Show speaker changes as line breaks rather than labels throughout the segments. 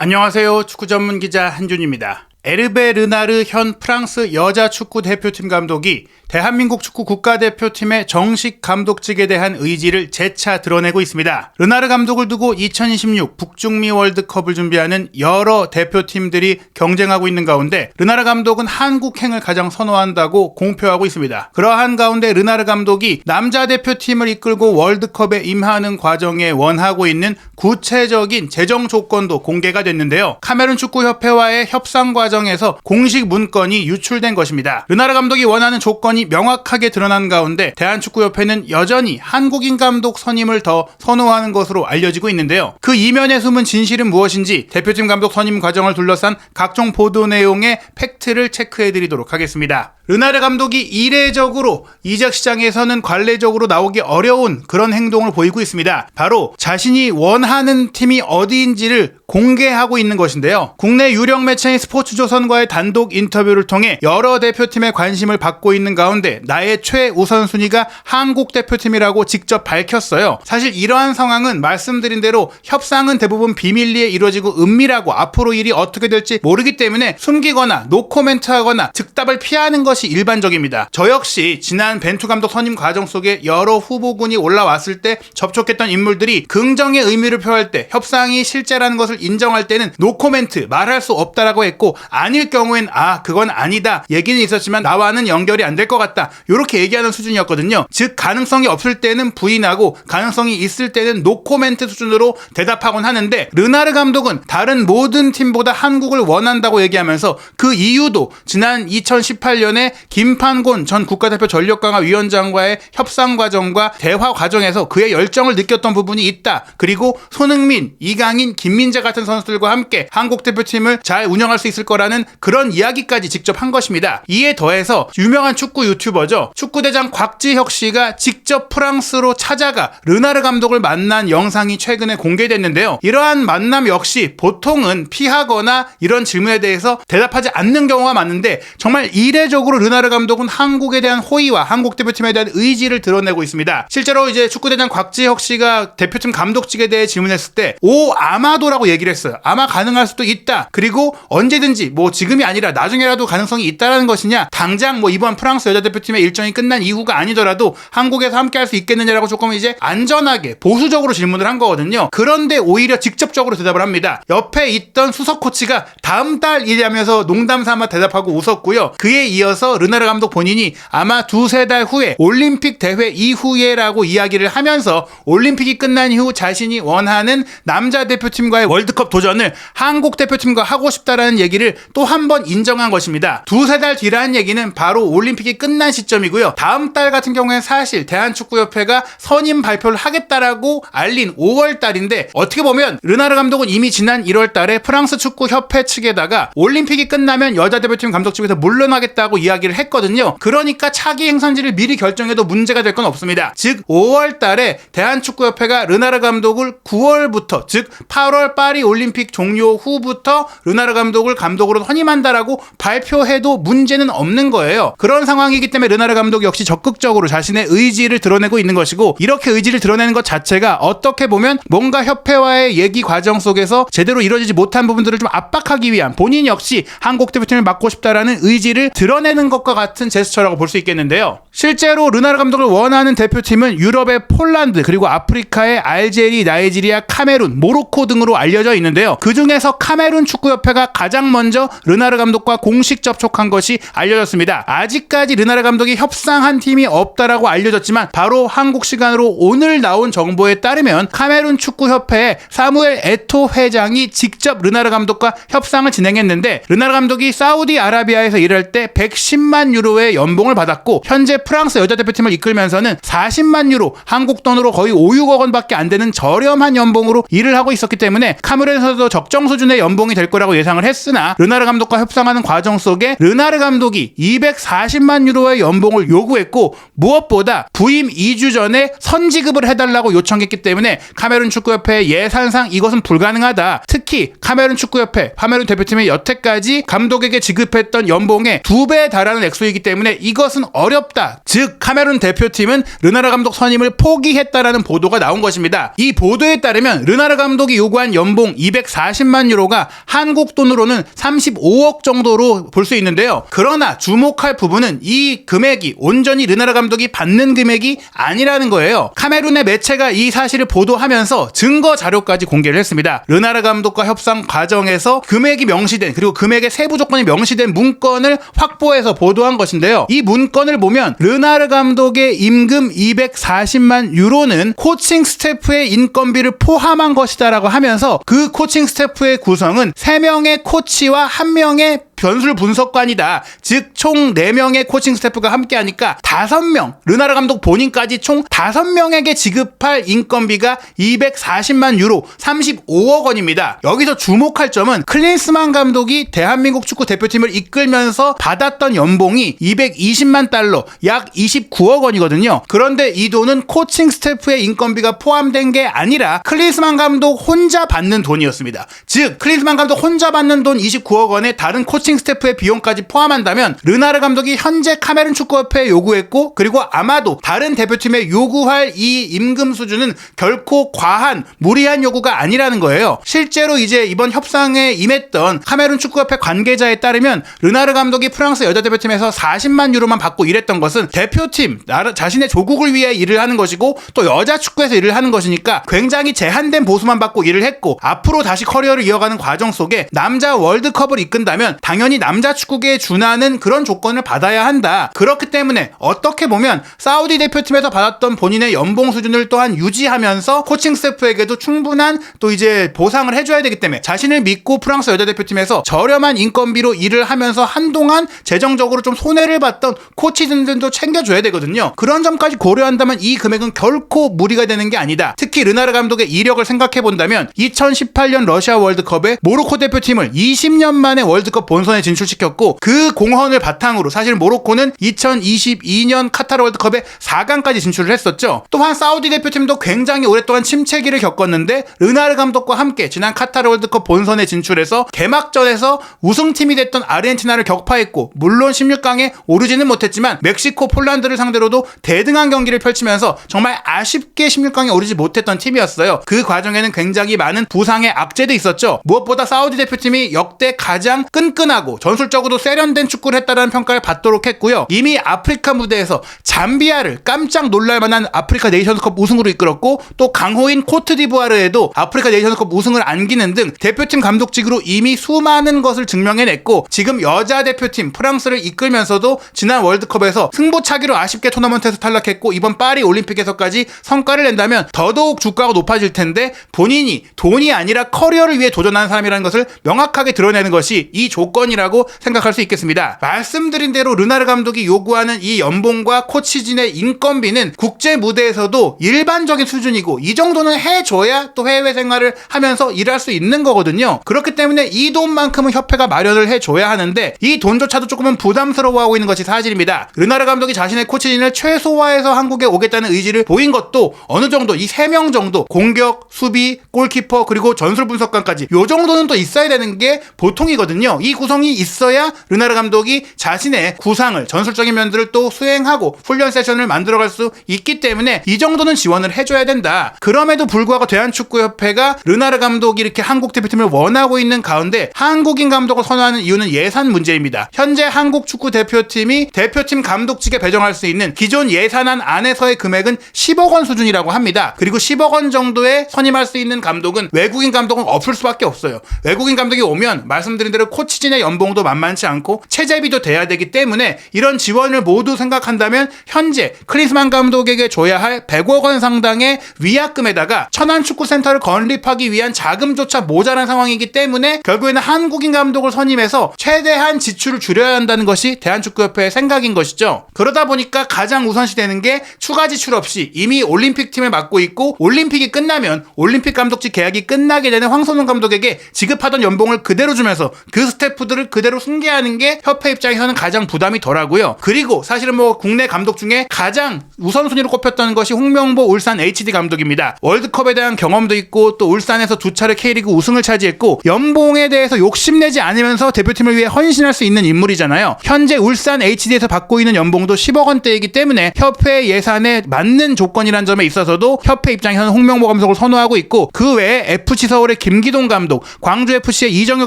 안녕하세요. 축구 전문 기자 한준입니다. 에르베 르나르 현 프랑스 여자 축구 대표팀 감독이 대한민국 축구 국가대표팀의 정식 감독직에 대한 의지를 재차 드러내고 있습니다. 르나르 감독을 두고 2026 북중미 월드컵을 준비하는 여러 대표팀들이 경쟁하고 있는 가운데 르나르 감독은 한국행을 가장 선호한다고 공표하고 있습니다. 그러한 가운데 르나르 감독이 남자 대표팀을 이끌고 월드컵에 임하는 과정에 원하고 있는 구체적인 재정 조건도 공개가 됐는데요. 카메룬 축구협회와의 협상 과정 에서 공식 문건이 유출된 것입니다. 르나르 감독이 원하는 조건이 명확하게 드러난 가운데 대한축구협회는 여전히 한국인 감독 선임을 더 선호하는 것으로 알려지고 있는데요. 그 이면에 숨은 진실은 무엇인지 대표팀 감독 선임 과정을 둘러싼 각종 보도 내용의 팩트를 체크해 드리도록 하겠습니다. 르나르 감독이 이례적으로 이적 시장에서는 관례적으로 나오기 어려운 그런 행동을 보이고 있습니다. 바로 자신이 원하는 팀이 어디인지를 공개하고 있는 것인데요. 국내 유력 매체인 스포츠조선과의 단독 인터뷰를 통해 여러 대표팀의 관심을 받고 있는 가운데 나의 최우선순위가 한국 대표팀이라고 직접 밝혔어요. 사실 이러한 상황은 말씀드린 대로 협상은 대부분 비밀리에 이루어지고 은밀하고 앞으로 일이 어떻게 될지 모르기 때문에 숨기거나 노코멘트 하거나 즉답을 피하는 것이 일반적입니다. 저 역시 지난 벤투 감독 선임 과정 속에 여러 후보군이 올라왔을 때 접촉했던 인물들이 긍정의 의미를 표할 때 협상이 실제라는 것을 인정할 때는 노코멘트 말할 수 없다라고 했고 아닐 경우엔 아 그건 아니다 얘기는 있었지만 나와는 연결이 안 될 것 같다 이렇게 얘기하는 수준이었거든요. 즉 가능성이 없을 때는 부인하고 가능성이 있을 때는 노코멘트 수준으로 대답하곤 하는데 르나르 감독은 다른 모든 팀보다 한국을 원한다고 얘기하면서 그 이유도 지난 2018년에 김판곤 전 국가대표 전력강화 위원장과의 협상 과정과 대화 과정에서 그의 열정을 느꼈던 부분이 있다. 그리고 손흥민, 이강인, 김민재 같은 선수들과 함께 한국 대표팀을 잘 운영할 수 있을 거라는 그런 이야기까지 직접 한 것입니다. 이에 더해서 유명한 축구 유튜버죠. 축구대장 곽지혁 씨가 직접 프랑스로 찾아가 르나르 감독을 만난 영상이 최근에 공개됐는데요. 이러한 만남 역시 보통은 피하거나 이런 질문에 대해서 대답하지 않는 경우가 많은데 정말 이례적으로 르나르 감독은 한국에 대한 호의와 한국 대표팀에 대한 의지를 드러내고 있습니다. 실제로 이제 축구대장 곽지혁 씨가 대표팀 감독직에 대해 질문했을 때 오 아마도라고 얘기를 했어요. 아마 가능할 수도 있다. 그리고 언제든지 뭐 지금이 아니라 나중에라도 가능성이 있다라는 것이냐 당장 뭐 이번 프랑스 여자 대표팀의 일정이 끝난 이후가 아니더라도 한국에서 함께 할 수 있겠느냐라고 조금 이제 안전하게 보수적으로 질문을 한 거거든요. 그런데 오히려 직접적으로 대답을 합니다. 옆에 있던 수석 코치가 다음 달이라면서 농담 삼아 대답하고 웃었고요. 그에 이어서 르나르 감독 본인이 아마 두세 달 후에 올림픽 대회 이후에라고 이야기를 하면서 올림픽이 끝난 이후 자신이 원하는 남자 대표팀과의 월드컵 도전을 한국 대표팀과 하고 싶다라는 얘기를 또 한 번 인정한 것입니다. 두세 달 뒤라는 얘기는 바로 올림픽이 끝난 시점이고요. 다음 달 같은 경우에는 사실 대한축구협회가 선임 발표를 하겠다라고 알린 5월 달인데 어떻게 보면 르나르 감독은 이미 지난 1월 달에 프랑스 축구협회 측에다가 올림픽이 끝나면 여자 대표팀 감독직에서 물러나겠다고 이야기를 했거든요. 그러니까 차기 행선지를 미리 결정해도 문제가 될 건 없습니다. 즉 5월 달에 대한축구협회가 르나르 감독을 9월부터 즉 8월 파리 올림픽 종료 후부터 르나르 감독을 감독으로 선임한다라고 발표해도 문제는 없는 거예요. 그런 상황이기 때문에 르나르 감독 역시 적극적으로 자신의 의지를 드러내고 있는 것이고 이렇게 의지를 드러내는 것 자체가 어떻게 보면 뭔가 협회와의 얘기 과정 속에서 제대로 이루어지지 못한 부분들을 좀 압박하기 위한 본인 역시 한국 대표팀을 맡고 싶다라는 의지를 드러내는 것과 같은 제스처라고 볼 수 있겠는데요. 실제로 르나르 감독을 원하는 대표팀은 유럽의 폴란드 그리고 아프리카의 알제리, 나이지리아, 카메룬, 모로코 등으로 알려져 있는데요. 그 중에서 카메룬 축구협회가 가장 먼저 르나르 감독과 공식 접촉한 것이 알려졌습니다. 아직까지 르나르 감독이 협상한 팀이 없다라고 알려졌지만 바로 한국 시간으로 오늘 나온 정보에 따르면 카메룬 축구협회의 사무엘 에토 회장이 직접 르나르 감독과 협상을 진행했는데 르나르 감독이 사우디아라비아에서 일할 때 110만 유로의 연봉을 받았고 현재 프랑스 여자 대표팀을 이끌면서는 40만 유로 한국 돈으로 거의 5, 6억 원밖에 안 되는 저렴한 연봉으로 일을 하고 있었기 때문에 카메룬에서도 적정 수준의 연봉이 될 거라고 예상을 했으나 르나르 감독과 협상하는 과정 속에 르나르 감독이 240만 유로의 연봉을 요구했고 무엇보다 부임 2주 전에 선지급을 해달라고 요청했기 때문에 카메룬 축구협회 예산상 이것은 불가능하다. 특히 카메룬 축구협회, 카메룬 대표팀의 여태까지 감독에게 지급했던 연봉의 두배 달하는 액수이기 때문에 이것은 어렵다. 즉 카메룬 대표팀은 르나르 감독 선임을 포기했다라는 보도가 나온 것입니다. 이 보도에 따르면 르나르 감독이 요구한 연봉 240만 유로가 한국 돈으로는 35억 정도로 볼 수 있는데요. 그러나 주목할 부분은 이 금액이 온전히 르나르 감독이 받는 금액이 아니라는 거예요. 카메룬의 매체가 이 사실을 보도하면서 증거 자료까지 공개를 했습니다. 르나르 감독과 협상 과정에서 금액이 명시된 그리고 금액의 세부 조건이 명시된 문건을 확보해서 보도한 것인데요. 이 문건을 보면 르나르 감독의 임금 240만 유로는 코칭 스태프의 인건비를 포함한 것이다라고 하면서 그 코칭 스태프의 구성은 3명의 코치와 1명의 변술 분석관이다. 즉, 총 4명의 코칭 스태프가 함께 하니까 5명, 르나르 감독 본인까지 총 5명에게 지급할 인건비가 240만 유로, 35억 원입니다. 여기서 주목할 점은 클린스만 감독이 대한민국 축구 대표팀을 이끌면서 받았던 연봉이 220만 달러, 약 29억 원이거든요. 그런데 이 돈은 코칭 스태프의 인건비가 포함된 게 아니라 클린스만 감독 혼자 받는 돈이었습니다. 즉, 클린스만 감독 혼자 받는 돈 29억 원에 다른 코칭 스태프의 비용까지 포함한다면 르나르 감독이 현재 카메룬 축구협회에 요구했고 그리고 아마도 다른 대표팀에 요구할 이 임금 수준은 결코 과한 무리한 요구가 아니라는 거예요. 실제로 이제 이번 협상에 임했던 카메룬 축구협회 관계자에 따르면 르나르 감독이 프랑스 여자 대표팀에서 40만 유로만 받고 일했던 것은 대표팀 나라 자신의 조국을 위해 일을 하는 것이고 또 여자 축구에서 일을 하는 것이니까 굉장히 제한된 보수만 받고 일을 했고 앞으로 다시 커리어를 이어가는 과정 속에 남자 월드컵을 이끈다면 당 연히 남자 축구계에 준하는 그런 조건을 받아야 한다. 그렇기 때문에 어떻게 보면 사우디 대표팀에서 받았던 본인의 연봉 수준을 또한 유지하면서 코칭 스태프에게도 충분한 또 이제 보상을 해줘야 되기 때문에 자신을 믿고 프랑스 여자 대표팀에서 저렴한 인건비로 일을 하면서 한동안 재정적으로 좀 손해를 봤던 코치들도 챙겨줘야 되거든요. 그런 점까지 고려한다면 이 금액은 결코 무리가 되는 게 아니다. 특히 르나르 감독의 이력을 생각해 본다면 2018년 러시아 월드컵에 모로코 대표팀을 20년 만에 월드컵 본선 에 진출시켰고 그 공헌을 바탕으로 사실 모로코는 2022년 카타르 월드컵에 4강까지 진출을 했었죠. 또한 사우디 대표팀도 굉장히 오랫동안 침체기를 겪었는데 르나르 감독과 함께 지난 카타르 월드컵 본선에 진출해서 개막전에서 우승팀이 됐던 아르헨티나를 격파했고 물론 16강에 오르지는 못했지만 멕시코, 폴란드를 상대로도 대등한 경기를 펼치면서 정말 아쉽게 16강에 오르지 못했던 팀이었어요. 그 과정에는 굉장히 많은 부상의 악재도 있었죠. 무엇보다 사우디 대표팀이 역대 가장 끈끈 하고 전술적으로도 세련된 축구를 했다는 평가를 받도록 했고요. 이미 아프리카 무대에서 잠비아를 깜짝 놀랄 만한 아프리카 네이션스컵 우승으로 이끌었고 또 강호인 코트디부아르에도 아프리카 네이션스컵 우승을 안기는 등 대표팀 감독직으로 이미 수많은 것을 증명해냈고 지금 여자 대표팀 프랑스를 이끌면서도 지난 월드컵에서 승부차기로 아쉽게 토너먼트에서 탈락했고 이번 파리 올림픽에서까지 성과를 낸다면 더더욱 주가가 높아질 텐데 본인이 돈이 아니라 커리어를 위해 도전하는 사람이라는 것을 명확하게 드러내는 것이 이 조건이라고 생각할 수 있겠습니다. 말씀드린 대로 르나르 감독이 요구하는 이 연봉과 코치진의 인건비는 국제 무대에서도 일반적인 수준이고 이 정도는 해줘야 또 해외 생활을 하면서 일할 수 있는 거거든요. 그렇기 때문에 이 돈만큼은 협회가 마련을 해줘야 하는데 이 돈조차도 조금은 부담스러워하고 있는 것이 사실입니다. 르나르 감독이 자신의 코치진을 최소화해서 한국에 오겠다는 의지를 보인 것도 어느 정도 이 세 명 정도 공격, 수비, 골키퍼 그리고 전술 분석관까지 요 정도는 또 있어야 되는 게 보통이거든요. 이 구성이 있어야 르나르 감독이 자신의 구상을 전술적인 면들을 또 수행하고 훈련 세션을 만들어갈 수 있기 때문에 이 정도는 지원을 해줘야 된다. 그럼에도 불구하고 대한축구협회가 르나르 감독이 이렇게 한국 대표팀을 원하고 있는 가운데 한국인 감독을 선호하는 이유는 예산 문제입니다. 현재 한국 축구 대표팀이 대표팀 감독직에 배정할 수 있는 기존 예산안 안에서의 금액은 10억 원 수준이라고 합니다. 그리고 10억 원 정도에 선임할 수 있는 감독은 외국인 감독은 없을 수밖에 없어요. 외국인 감독이 오면 말씀드린 대로 코치진의 연봉도 만만치 않고 체제비도 돼야 되기 때문에 이런 지원을 모두 생각한다면 현재 클리스만 감독에게 줘야 할 100억 원 상당의 위약금에다가 천안 축구센터를 건립하기 위한 자금조차 모자란 상황이기 때문에 결국에는 한국인 감독을 선임해서 최대한 지출을 줄여야 한다는 것이 대한축구협회의 생각인 것이죠. 그러다 보니까 가장 우선시되는 게 추가 지출 없이 이미 올림픽 팀을 맡고 있고 올림픽이 끝나면 올림픽 감독직 계약이 끝나게 되는 황선홍 감독에게 지급하던 연봉을 그대로 주면서 그 스태프 도 선수들을 그대로 승계하는 게 협회 입장에서는 가장 부담이 덜하고요. 그리고 사실은 뭐 국내 감독 중에 가장 우선순위로 꼽혔던 것이 홍명보 울산 HD 감독입니다. 월드컵에 대한 경험도 있고 또 울산에서 두 차례 K리그 우승을 차지했고 연봉에 대해서 욕심내지 않으면서 대표팀을 위해 헌신할 수 있는 인물이잖아요. 현재 울산 HD에서 받고 있는 연봉도 10억 원대이기 때문에 협회 예산에 맞는 조건이란 점에 있어서도 협회 입장에서는 홍명보 감독을 선호하고 있고 그 외에 FC 서울의 김기동 감독, 광주 FC의 이정효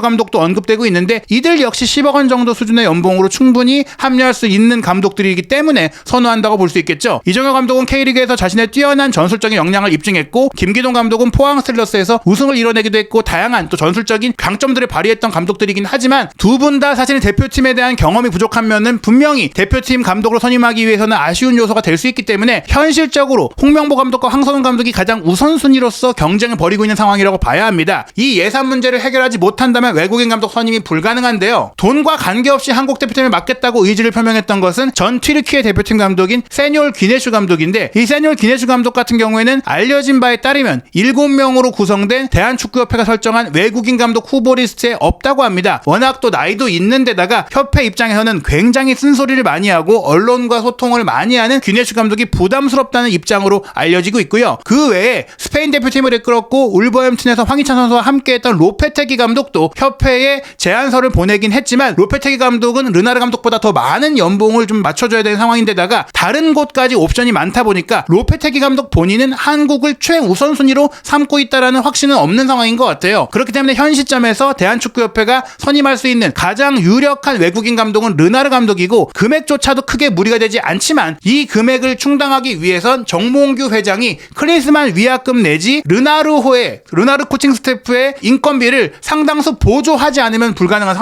감독도 언급되고 있는데 이들 역시 10억 원 정도 수준의 연봉으로 충분히 합류할 수 있는 감독들이기 때문에 선호한다고 볼 수 있겠죠. 이정효 감독은 K리그에서 자신의 뛰어난 전술적인 역량을 입증했고 김기동 감독은 포항 스틸러스에서 우승을 이뤄내기도 했고 다양한 또 전술적인 강점들을 발휘했던 감독들이긴 하지만 두 분 다 사실 대표팀에 대한 경험이 부족한 면은 분명히 대표팀 감독으로 선임하기 위해서는 아쉬운 요소가 될 수 있기 때문에 현실적으로 홍명보 감독과 황선홍 감독이 가장 우선순위로서 경쟁을 벌이고 있는 상황이라고 봐야 합니다. 이 예산 문제를 해결하지 못한다면 외국인 감독 선임이 불가능 한데요. 돈과 관계없이 한국 대표팀을 맡겠다고 의지를 표명했던 것은 전 튀르키예 대표팀 감독인 세뇨올 기네슈 감독인데 이 세뇨올 기네슈 감독 같은 경우에는 알려진 바에 따르면 7명으로 구성된 대한축구협회가 설정한 외국인 감독 후보 리스트에 없다고 합니다. 워낙 또 나이도 있는 데다가 협회 입장에서는 굉장히 쓴소리를 많이 하고 언론과 소통을 많이 하는 기네슈 감독이 부담스럽다는 입장으로 알려지고 있고요. 그 외에 스페인 대표팀을 이끌었고 울버햄튼에서 황희찬 선수와 함께했던 로페테기 감독도 협회에 제안서를 보내긴 했지만 로페테기 감독은 르나르 감독보다 더 많은 연봉을 좀 맞춰줘야 되는 상황인데다가 다른 곳까지 옵션이 많다 보니까 로페테기 감독 본인은 한국을 최우선순위로 삼고 있다라는 확신은 없는 상황인 것 같아요. 그렇기 때문에 현 시점에서 대한축구협회가 선임할 수 있는 가장 유력한 외국인 감독은 르나르 감독이고 금액조차도 크게 무리가 되지 않지만 이 금액을 충당하기 위해선 정몽규 회장이 클린스만 위약금 내지 르나르호의 르나르 코칭 스태프의 인건비를 상당수 보조하지 않으면 불가능한 상황입니다.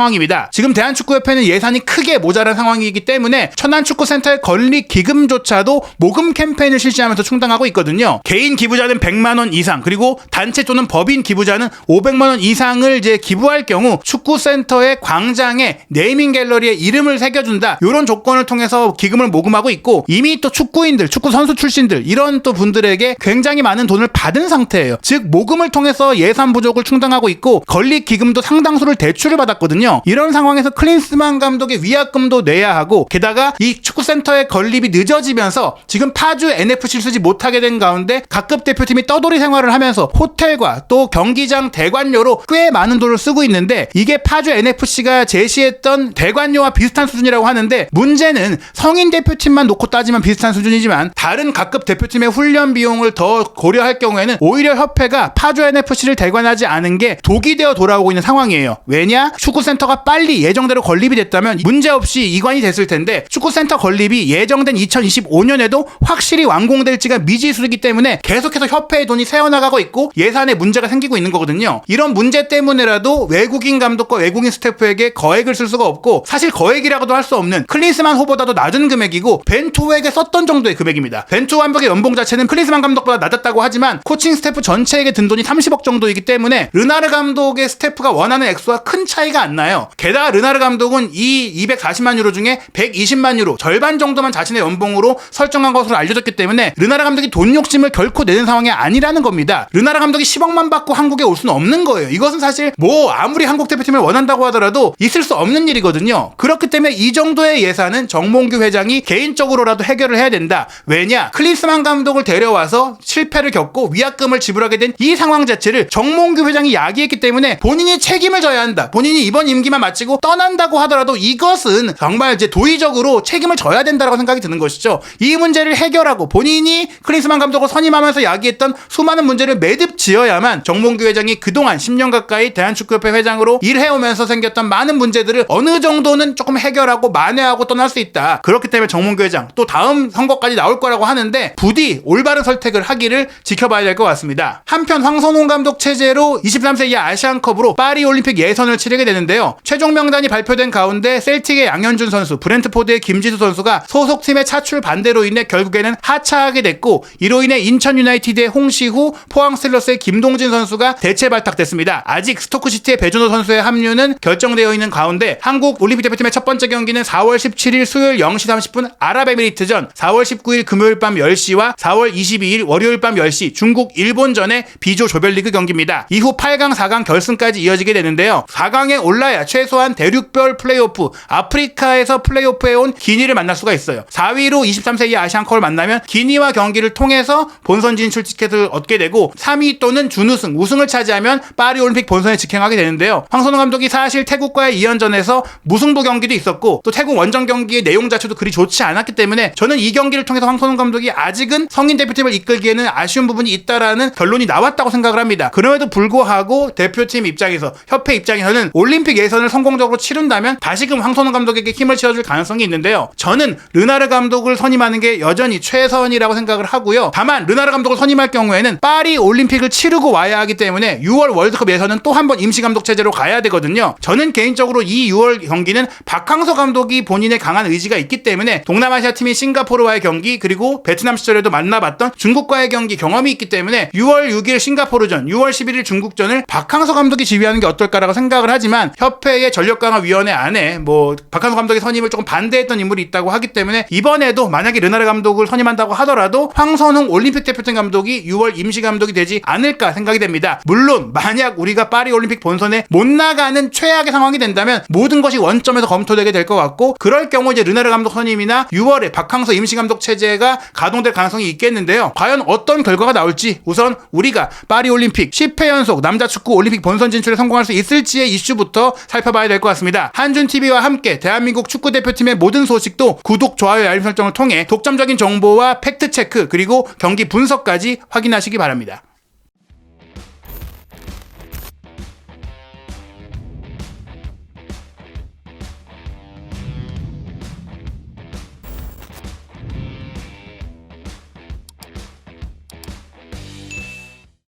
지금 대한축구협회는 예산이 크게 모자란 상황이기 때문에 천안축구센터의 건립 기금조차도 모금 캠페인을 실시하면서 충당하고 있거든요. 개인 기부자는 100만 원 이상 그리고 단체 또는 법인 기부자는 500만 원 이상을 이제 기부할 경우 축구센터의 광장에 네이밍 갤러리에 이름을 새겨준다. 이런 조건을 통해서 기금을 모금하고 있고 이미 또 축구인들, 축구 선수 출신들 이런 또 분들에게 굉장히 많은 돈을 받은 상태예요. 즉 모금을 통해서 예산 부족을 충당하고 있고 건립 기금도 상당수를 대출을 받았거든요. 이런 상황에서 클린스만 감독의 위약금도 내야 하고 게다가 이 축구센터의 건립이 늦어지면서 지금 파주 NFC를 쓰지 못하게 된 가운데 각급 대표팀이 떠돌이 생활을 하면서 호텔과 또 경기장 대관료로 꽤 많은 돈을 쓰고 있는데 이게 파주 NFC가 제시했던 대관료와 비슷한 수준이라고 하는데 문제는 성인 대표팀만 놓고 따지면 비슷한 수준이지만 다른 각급 대표팀의 훈련 비용을 더 고려할 경우에는 오히려 협회가 파주 NFC를 대관하지 않은 게 독이 되어 돌아오고 있는 상황이에요. 왜냐? 축구 센터가 빨리 예정대로 건립이 됐다면 문제없이 이관이 됐을 텐데 축구센터 건립이 예정된 2025년에도 확실히 완공될지가 미지수이기 때문에 계속해서 협회의 돈이 새어나가고 있고 예산에 문제가 생기고 있는 거거든요. 이런 문제 때문에라도 외국인 감독과 외국인 스태프에게 거액을 쓸 수가 없고 사실 거액이라고도 할 수 없는 클린스만 호보다도 낮은 금액이고 벤투에게 썼던 정도의 금액입니다. 벤투 완벽의 연봉 자체는 클린스만 감독보다 낮았다고 하지만 코칭 스태프 전체에게 든 돈이 30억 정도이기 때문에 르나르 감독의 스태프가 원하는 액수와 큰 차이가 안 나 요. 게다가 르나르 감독은 이 240만 유로 중에 120만 유로 절반 정도만 자신의 연봉으로 설정한 것으로 알려졌기 때문에 르나르 감독이 돈 욕심을 결코 내는 상황이 아니라는 겁니다. 르나르 감독이 10억만 받고 한국에 올 수는 없는 거예요. 이것은 사실 뭐 아무리 한국 대표팀을 원한다고 하더라도 있을 수 없는 일이거든요. 그렇기 때문에 이 정도의 예산은 정몽규 회장이 개인적으로라도 해결을 해야 된다. 왜냐? 클린스만 감독을 데려와서 실패를 겪고 위약금을 지불하게 된 이 상황 자체를 정몽규 회장이 야기했기 때문에 본인이 책임을 져야 한다. 본인이 이번 임기만 마치고 떠난다고 하더라도 이것은 정말 이제 도의적으로 책임을 져야 된다고 생각이 드는 것이죠. 이 문제를 해결하고 본인이 클린스만 감독을 선임하면서 야기했던 수많은 문제를 매듭 지어야만 정몽규 회장이 그동안 10년 가까이 대한축구협회 회장으로 일해오면서 생겼던 많은 문제들을 어느 정도는 조금 해결하고 만회하고 떠날 수 있다. 그렇기 때문에 정몽규 회장 또 다음 선거까지 나올 거라고 하는데 부디 올바른 선택을 하기를 지켜봐야 될 것 같습니다. 한편 황선홍 감독 체제로 23세 이하 아시안컵으로 파리 올림픽 예선을 치르게 되는데요. 최종 명단이 발표된 가운데 셀틱의 양현준 선수, 브렌트포드의 김지수 선수가 소속팀의 차출 반대로 인해 결국에는 하차하게 됐고 이로 인해 인천 유나이티드의 홍시후, 포항 스틸러스의 김동진 선수가 대체 발탁됐습니다. 아직 스토크시티의 배준호 선수의 합류는 결정되어 있는 가운데 한국 올림픽 대표팀의 첫 번째 경기는 4월 17일 수요일 0시 30분 아랍에미리트전, 4월 19일 금요일 밤 10시와 4월 22일 월요일 밤 10시 중국 일본전의 비조 조별리그 경기입니다. 이후 8강, 4강 결승까지 이어지게 되는데요. 4강에 올라 그래봐야 최소한 대륙별 플레이오프, 아프리카에서 플레이오프에 온 기니를 만날 수가 있어요. 4위로 23세 이하 아시안컵을 만나면 기니와 경기를 통해서 본선 진출 티켓을 얻게 되고 3위 또는 준우승, 우승을 차지하면 파리 올림픽 본선에 직행하게 되는데요. 황선홍 감독이 사실 태국과의 2연전에서 무승부 경기도 있었고 또 태국 원정 경기의 내용 자체도 그리 좋지 않았기 때문에 저는 이 경기를 통해서 황선홍 감독이 아직은 성인 대표팀을 이끌기에는 아쉬운 부분이 있다라는 결론이 나왔다고 생각을 합니다. 그럼에도 불구하고 대표팀 입장에서 협회 입장에서는 올림픽 예선을 성공적으로 치른다면 다시금 황선홍 감독에게 힘을 실어줄 가능성이 있는데요. 저는 르나르 감독을 선임하는 게 여전히 최선이라고 생각을 하고요. 다만 르나르 감독을 선임할 경우에는 파리 올림픽을 치르고 와야 하기 때문에 6월 월드컵 예선은 또한 번 임시 감독 체제로 가야 되거든요. 저는 개인적으로 이 6월 경기는 박항서 감독이 본인의 강한 의지가 있기 때문에 동남아시아 팀인 싱가포르와의 경기 그리고 베트남 시절에도 만나봤던 중국과의 경기 경험이 있기 때문에 6월 6일 싱가포르전, 6월 11일 중국전을 박항서 감독이 지휘하는 게 어떨까라고 생각을 하지만 협 회의 전력강화위원회 안에 뭐 박항서 감독의 선임을 조금 반대했던 인물이 있다고 하기 때문에 이번에도 만약에 르나르 감독을 선임한다고 하더라도 황선홍 올림픽 대표팀 감독이 6월 임시 감독이 되지 않을까 생각이 됩니다. 물론 만약 우리가 파리 올림픽 본선에 못 나가는 최악의 상황이 된다면 모든 것이 원점에서 검토되게 될 것 같고 그럴 경우 이제 르나르 감독 선임이나 6월에 박항서 임시 감독 체제가 가동될 가능성이 있겠는데요. 과연 어떤 결과가 나올지 우선 우리가 파리 올림픽 10회 연속 남자 축구 올림픽 본선 진출에 성공할 수 있을지의 이슈부터 살펴봐야 될 것 같습니다. 한준 TV와 함께 대한민국 축구 대표팀의 모든 소식도 구독, 좋아요, 알림 설정을 통해 독점적인 정보와 팩트 체크 그리고 경기 분석까지 확인하시기 바랍니다.